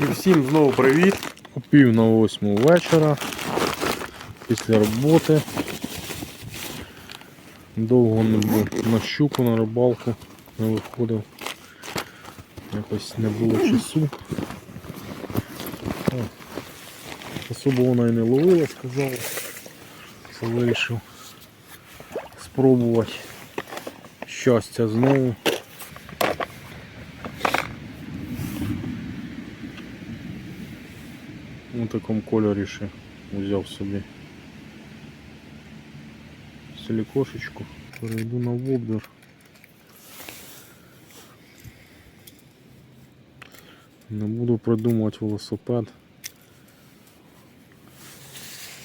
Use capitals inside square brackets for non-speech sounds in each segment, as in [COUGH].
І всім знову привіт. О Пів на восьму вечора. Після роботи. Довго не був на щуку, на рибалку не виходив. Якось не було часу. Особо вона і не ловила, сказала. Це вирішив спробувати щастя знову. У такому кольорі ще взяв собі силікошечку. Перейду на воблер. Не буду придумувати велосипед.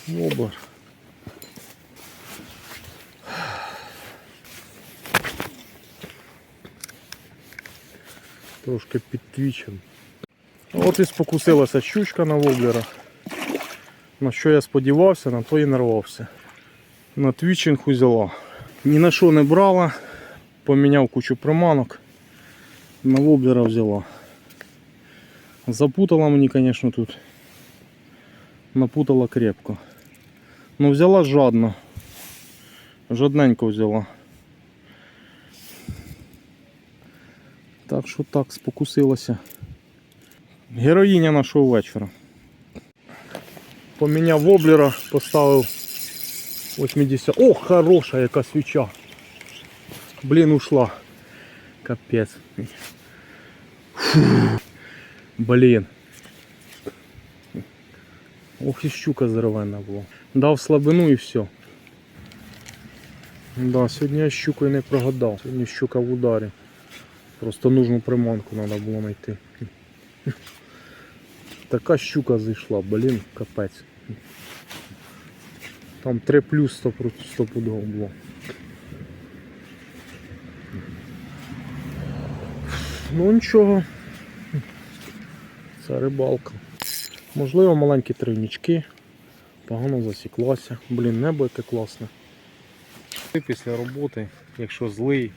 Воблер. Трошки підтвічен. От і спокусилася щучка на воблера. На що я сподівався, на то і нарвався. На твічинг взяла. Ні на що не брала, поміняв кучу приманок. На воблера взяла. Запутала мені, звісно, тут. Напутала крепко. Ну взяла жадно. Жадненько взяла. Так що так, спокусилася. Героїня нашого вечора. Поміняв воблера, поставив 80. О, хороша яка свіча. Блін, ушла. Капець. Фу. Блін. Ох і щука здоровенна була. Дав слабину і все. Да, сьогодні я щукою не прогадав. Сьогодні щука в ударі. Просто нужну приманку треба було знайти. Така щука зайшла, блін, капець. Там 3 плюс 100 стопудово було. Ну нічого. Це рибалка. Можливо, маленькі тройнічки. Погано засіклася. Блін, небо яке класне. Після роботи, якщо злий,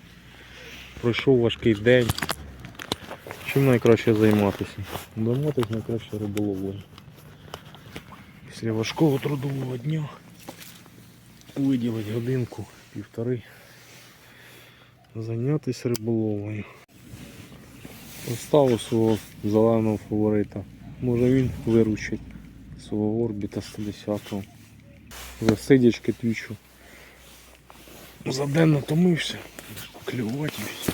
пройшов важкий день. Чим найкраще займатися? Займатися найкраще риболовлею. Після важкого трудового дня виділити годинку, півтори. Зайнятися риболовлею. Поставив свого зеленого фаворита. Може він виручить свого орбіта 110-го. За сидячки твічу. За день натомився. Клювати все.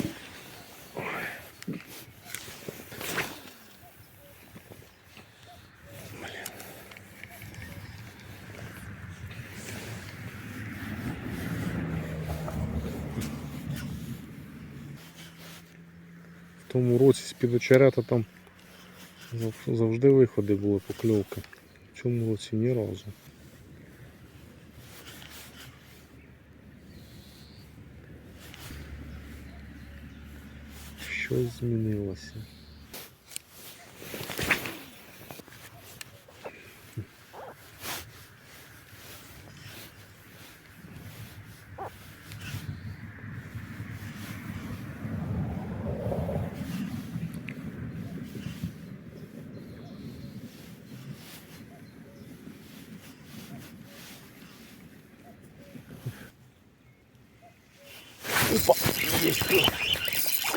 Тому році з-під очерета там завжди виходи були покльовки. В цьому році ні разу. Щось змінилося. Опа!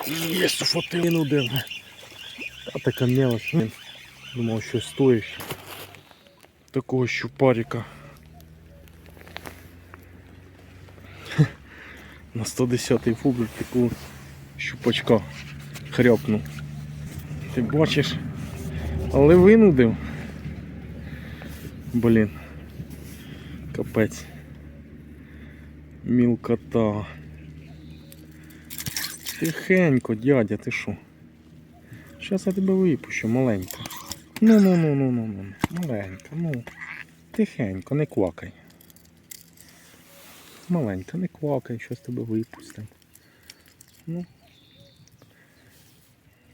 Есть, уфотину див. А така мелочь. Думав, що стоїть. Такого щупарика. [LAUGHS] На 110-й фублик такого щупачка хряпнув. Ти бачиш? Але винудив. Блін. Капець. Мілкота. Тихенько, дядя, ти що? Щас я тебе випущу, маленька. Ну ну ну ну ну ну. Маленька, ну. Тихенько, не квакай. Маленька, не квакай, щас тебе випустимо. Ну.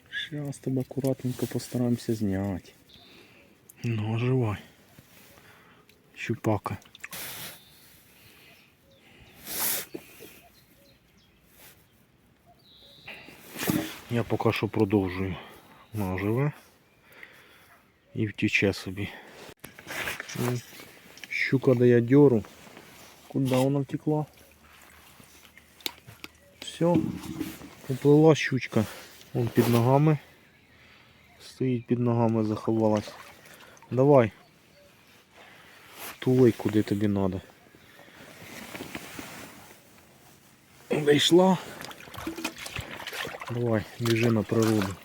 Щас тебе акуратненько постараємося зняти. Ну, оживай. Щупака. Я поки що продовжую. Ну, живе. і втіче собі. Щука дає дьору. Куди вона втекла? Все, поплила щучка. Вон під ногами. Стоїть під ногами, заховалась. Давай. Тулай куди тобі треба. Вийшла. Давай, біжи на природу.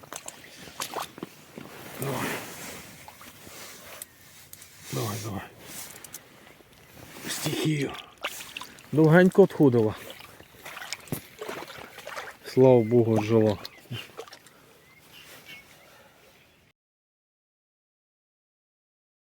Давай. Давай, давай. Стихію. Довгенько відходила. Слава Богу, жила.